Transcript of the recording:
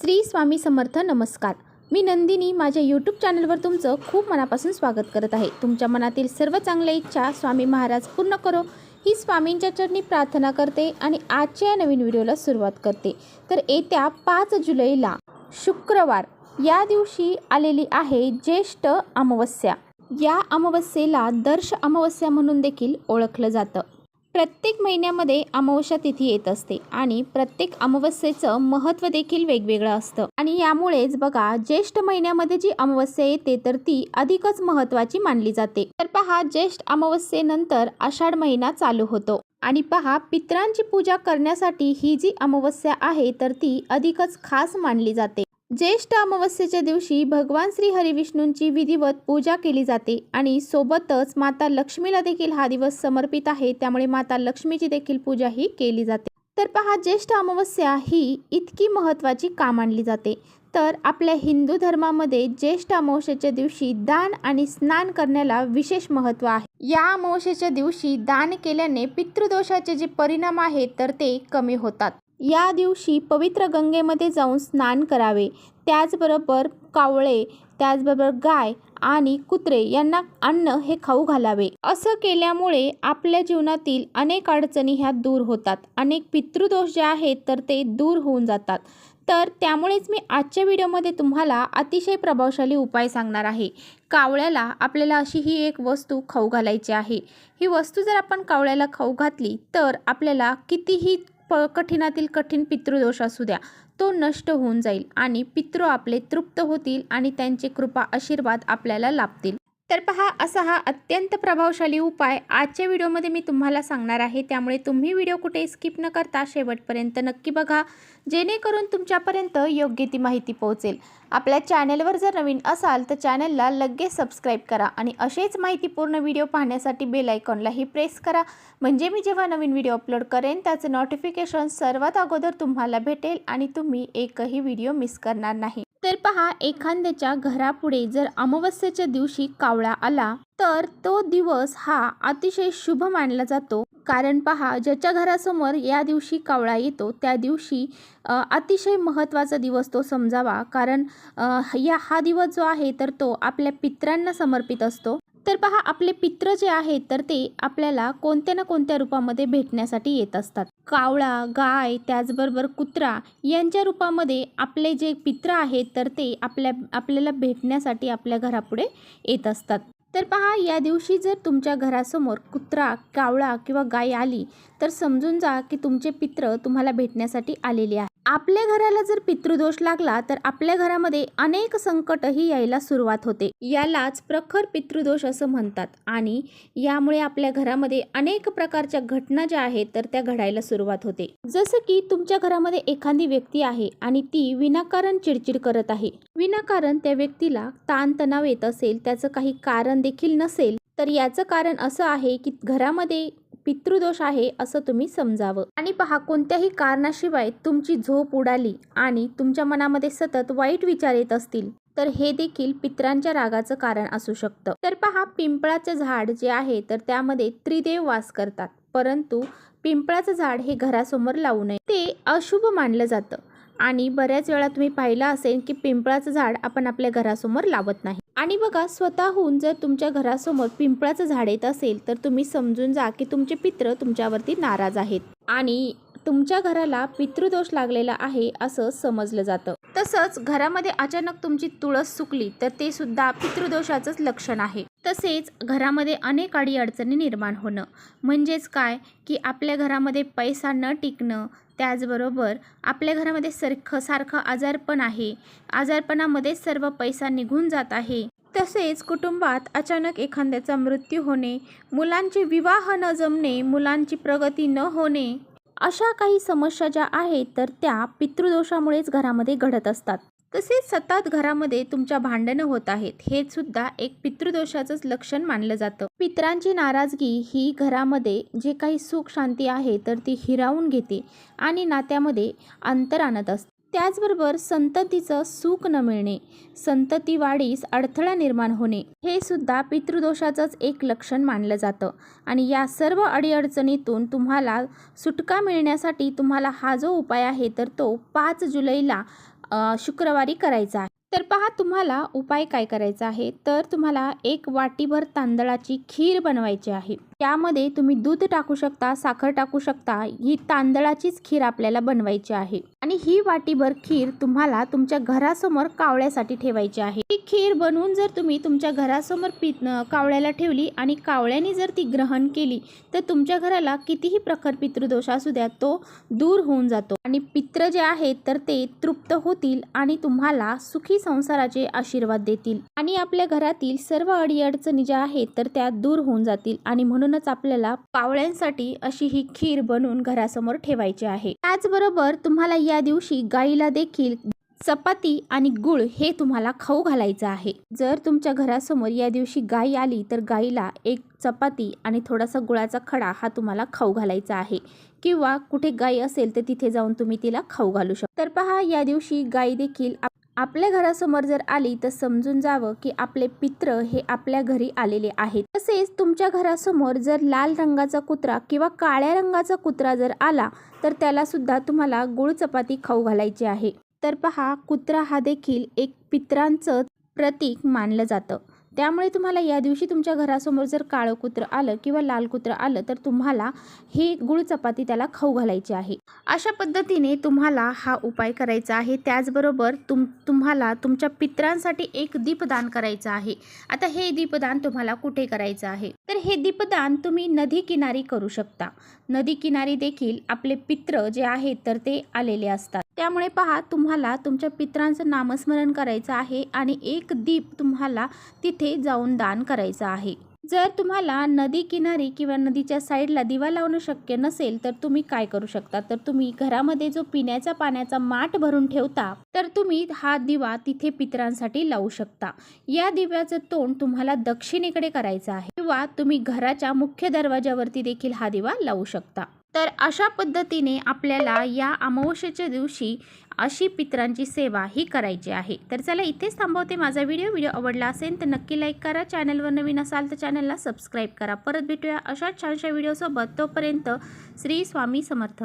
श्री स्वामी समर्थ नमस्कार. मी नंदिनी माझ्या यूट्यूब चॅनलवर तुमचं खूप मनापासून स्वागत करत आहे. तुमच्या मनातील सर्व चांगल्या इच्छा स्वामी महाराज पूर्ण करो. ही स्वामींच्या चरणी प्रार्थना करते आणि आजच्या या नवीन व्हिडिओला सुरुवात करते. तर येत्या पाच जुलैला शुक्रवार या दिवशी आलेली आहे ज्येष्ठ अमावस्या. या अमावस्येला दर्श अमावस्या म्हणून देखील ओळखलं जातं. प्रत्येक महिन्यामध्ये अमावस्या तिथी येत असते आणि प्रत्येक अमावस्येचं महत्त्व देखील वेगवेगळं असतं. आणि यामुळेच बघा ज्येष्ठ महिन्यामध्ये जी अमावस्या येते तर ती अधिकच महत्त्वाची मानली जाते. तर पहा ज्येष्ठ अमावस्येनंतर आषाढ महिना चालू होतो. आणि पहा पित्रांची पूजा करण्यासाठी ही जी अमावस्या आहे तर ती अधिकच खास मानली जाते. ज्येष्ठ अमावस्येच्या दिवशी भगवान श्री हरिविष्णूंची विधिवत पूजा केली जाते आणि सोबतच माता लक्ष्मीला देखील हा दिवस समर्पित आहे त्यामुळे माता लक्ष्मीची देखील पूजा ही केली जाते. तर पहा ज्येष्ठ अमावस्या ही इतकी महत्त्वाची का मानली जाते. तर आपल्या हिंदू धर्मामध्ये ज्येष्ठ अमावस्येच्या दिवशी दान आणि स्नान करण्याला विशेष महत्त्व आहे. या अमावस्येच्या दिवशी दान केल्याने पितृदोषाचे जे परिणाम आहेत तर ते कमी होतात. या दिवशी पवित्र गंगेमध्ये जाऊन स्नान करावे. त्याचबरोबर कावळे त्याचबरोबर गाय आणि कुत्रे यांना अन्न हे खाऊ घालावे. असं केल्यामुळे आपल्या जीवनातील अनेक अडचणी ह्या दूर होतात. अनेक पितृदोष जे आहेत तर ते दूर होऊन जातात. तर त्यामुळेच मी आजच्या व्हिडिओमध्ये तुम्हाला अतिशय प्रभावशाली उपाय सांगणार आहे. कावळ्याला आपल्याला अशी ही एक वस्तू खाऊ घालायची आहे. ही वस्तू जर आपण कावळ्याला खाऊ घातली तर आपल्याला कितीही प कठीणातील कठीण पितृदोष असू द्या तो नष्ट होऊन जाईल आणि पितृ आपले तृप्त होतील आणि त्यांचे कृपा आशीर्वाद आपल्याला लाभतील. तर पहा असा हा अत्यंत प्रभावशाली उपाय आजच्या व्हिडिओमध्ये मी तुम्हाला सांगणार आहे. त्यामुळे तुम्ही व्हिडिओ कुठे स्किप न करता शेवटपर्यंत नक्की बघा जेणेकरून तुमच्यापर्यंत योग्य ती माहिती पोहोचेल. आपल्या चॅनलवर जर नवीन असाल तर चॅनलला लगेच सबस्क्राईब करा आणि असेच माहितीपूर्ण व्हिडिओ पाहण्यासाठी बेल आयकॉनलाही प्रेस करा. म्हणजे मी जेव्हा नवीन व्हिडिओ अपलोड करेन त्याचं नोटिफिकेशन सर्वात अगोदर तुम्हाला भेटेल आणि तुम्ही एकही व्हिडिओ मिस करणार नाही. तर पहा एखाद्याच्या घरापुढे जर अमावस्येच्या दिवशी कावळा आला तर तो दिवस हा अतिशय शुभ मानला जातो. कारण पहा ज्याच्या घरासमोर या दिवशी कावळा येतो त्या दिवशी अतिशय महत्त्वाचा दिवस तो समजावा. कारण या हा दिवस जो आहे तर तो आपल्या पित्रांना समर्पित असतो. तर पहा आपले पित्र जे आहेत तर ते आपल्याला कोणत्या ना कोणत्या रूपामध्ये भेटण्यासाठी येत असतात. कावळा गाय त्याचबरोबर कुत्रा यांच्या रूपामध्ये आपले जे पित्र आहेत तर ते आपल्या आपल्याला भेटण्यासाठी आपल्या घरापुढे येत असतात. तर पहा या दिवशी जर तुमच्या घरासमोर कुत्रा कावळा किंवा गाय आली तर समजून जा की तुमचे पित्र तुम्हाला भेटण्यासाठी आलेले आहे आपल्या घराला जर पितृदोष लागला तर आपल्या घरामध्ये अनेक संकटही यायला सुरुवात होते. यालाच प्रखर पितृदोष असं म्हणतात आणि यामुळे आपल्या घरामध्ये अनेक प्रकारच्या घटना ज्या आहेत तर त्या घडायला सुरुवात होते. जसं की तुमच्या घरामध्ये एखादी व्यक्ती आहे आणि ती विनाकारण चिडचिड करत आहे. विनाकारण त्या व्यक्तीला ताणतणाव येत असेल त्याचं काही कारण देखील नसेल तर याचं कारण असं आहे की घरामध्ये पितृदोष आहे असं तुम्ही समजावं. आणि पहा कोणत्याही कारणाशिवाय तुमची झोप उडाली आणि तुमच्या मनामध्ये सतत वाईट विचार येत असतील तर हे देखील पित्रांच्या रागाचं कारण असू शकतं. तर पहा पिंपळाचं झाड जे आहे तर त्यामध्ये त्रिदेव वास करतात परंतु पिंपळाचं झाड हे घरासमोर लावू नये. ते अशुभ मानलं जातं. आणि बऱ्याच वेळा तुम्ही पाहिलं असेल की पिंपळाचं झाड आपण आपल्या घरासमोर लावत नाही. आणि बघा स्वतःहून जर तुमच्या घरासमोर पिंपळाचं झाड येत असेल तर तुम्ही समजून जा की तुमचे पित्र तुमच्यावरती नाराज आहेत. आणि तुमच्या घराला पितृदोष लागलेला आहे असं समजलं जातं. तसंच घरामध्ये अचानक तुमची तुळस सुकली तर ते सुद्धा पितृदोषाचंच लक्षण आहे. तसेच घरामध्ये अनेक अडी अडचणी निर्माण होणं. म्हणजेच काय? की आपल्या घरामध्ये पैसा न टिकणं. त्याचबरोबर आपल्या घरामध्ये सारखं सारखं आजारपण आहे. आजारपणामध्ये सर्व पैसा निघून जात आहे. तसेच कुटुंबात अचानक एखाद्याचा मृत्यू होणे. मुलांचे विवाह न जमणे. मुलांची प्रगती न होणे. अशा काही समस्या ज्या आहेत तर त्या पितृदोषामुळेच घरामध्ये घडत असतात. तसेच सतत घरामध्ये तुमच्या भांडणं होत आहेत हे सुद्धा एक पितृदोषाचंच लक्षण मानलं जातं. पित्रांची नाराजगी ही घरामध्ये जे काही सुख शांती आहे तर ती हिरावून घेते आणि नात्यामध्ये अंतर आणत असते. त्याचबरोबर संततीचं सुख न मिळणे संतती वाढीस अडथळा निर्माण होणे हे सुद्धा पितृदोषाचंच एक लक्षण मानलं जातं. आणि या सर्व अडीअडचणीतून तुम्हाला सुटका मिळण्यासाठी तुम्हाला हा जो उपाय आहे तर तो पाच जुलैला शुक्रवारी करायचा आहे. तर पहा तुम्हाला उपाय काय करायचा आहे? तर तुम्हाला एक वाटीभर तांदळाची खीर बनवायची आहे. त्यामध्ये तुम्ही दूध टाकू शकता साखर टाकू शकता ही तांदळाचीच खीर आपल्याला बनवायची आहे. आणि ही वाटीभर खीर तुम्हाला तुमच्या घरासमोर कावळ्यासाठी ठेवायची आहे. ही खीर बनवून जर तुम्ही तुमच्या घरासमोर पि कावळ्याला ठेवली आणि कावळ्याने जर ती ग्रहण केली तर तुमच्या घराला कितीही प्रखर पितृदोष असू द्या तो दूर होऊन जातो. आणि पित्र जे आहेत तर ते तृप्त होतील आणि तुम्हाला सुखी संसाराचे आशीर्वाद देतील. आणि आपल्या घरातील सर्व अडीअडचणी ज्या आहेत तर त्या दूर होऊन जातील. आणि म्हणून म्हणूनच आपल्याला पावळ्यांसाठी अशी ही खीर बनवून घरासमोर ठेवायची आहे. त्याचबरोबर तुम्हाला या दिवशी गाईला देखील चपाती आणि गुळ हे तुम्हाला खाऊ घालायचं आहे. जर तुमच्या घरासमोर या दिवशी गाई आली तर गाईला एक चपाती आणि थोडासा गुळाचा खडा हा तुम्हाला खाऊ घालायचा आहे. किंवा कुठे गाय असेल तर तिथे जाऊन तुम्ही तिला खाऊ घालू शकता. तर पहा या दिवशी गाई देखील आपल्या घरासमोर जर आली तर समजून जावं की आपले पित्र हे आपल्या घरी आलेले आहेत. तसेच तुमच्या घरासमोर जर लाल रंगाचा कुत्रा किंवा काळ्या रंगाचा कुत्रा जर आला तर त्याला सुद्धा तुम्हाला गुळ चपाती खाऊ घालायची आहे. तर पहा कुत्रा हा देखील एक पित्रांचं प्रतीक मानलं जातं. त्यामुळे तुम्हाला या दिवशी तुमच्या घरासमोर जर काळं कुत्रं आलं किंवा लाल कुत्रं आलं तर तुम्हाला ही गुळ चपाती त्याला खाऊ घालायची आहे. अशा पद्धतीने तुम्हाला हा उपाय करायचा आहे. त्याचबरोबर तुम तुम्हाला तुमच्या पित्रांसाठी एक दीपदान करायचं आहे. आता हे दीपदान तुम्हाला कुठे करायचं आहे? तर हे दीपदान तुम्ही नदी किनारी करू शकता. नदी किनारी देखील आपले पित्र जे आहेत तर ते आलेले असतात. त्यामुळे पहा तुम्हाला तुमच्या पित्रांचं नामस्मरण करायचं आहे आणि एक दीप तुम्हाला तिथे जाऊन दान करायचं आहे. जर तुम्हाला नदी किनारी किंवा नदीच्या साईडला दिवा लावणं शक्य नसेल तर तुम्ही काय करू शकता? तर तुम्ही घरामध्ये जो पिण्याचा पाण्याचा माठ भरून ठेवता तर तुम्ही हा दिवा तिथे पित्रांसाठी लावू शकता. या दिव्याचं तोंड तुम्हाला दक्षिणेकडे करायचं आहे. किंवा तुम्ही घराच्या मुख्य दरवाजावरती देखील हा दिवा लावू शकता. तर अशा पद्धतीने आपल्याला या अमावस्येच्या दिवशी अशी पित्रांची सेवा ही करायची आहे. तर चला इथेच थांबवते माझा व्हिडिओ. व्हिडिओ आवडला असेल तर नक्की लाईक करा. चॅनलवर नवीन असाल तर चॅनलला सबस्क्राईब करा. परत भेटूया अशाच छानशा व्हिडिओसोबत. तोपर्यंत श्री स्वामी समर्थ.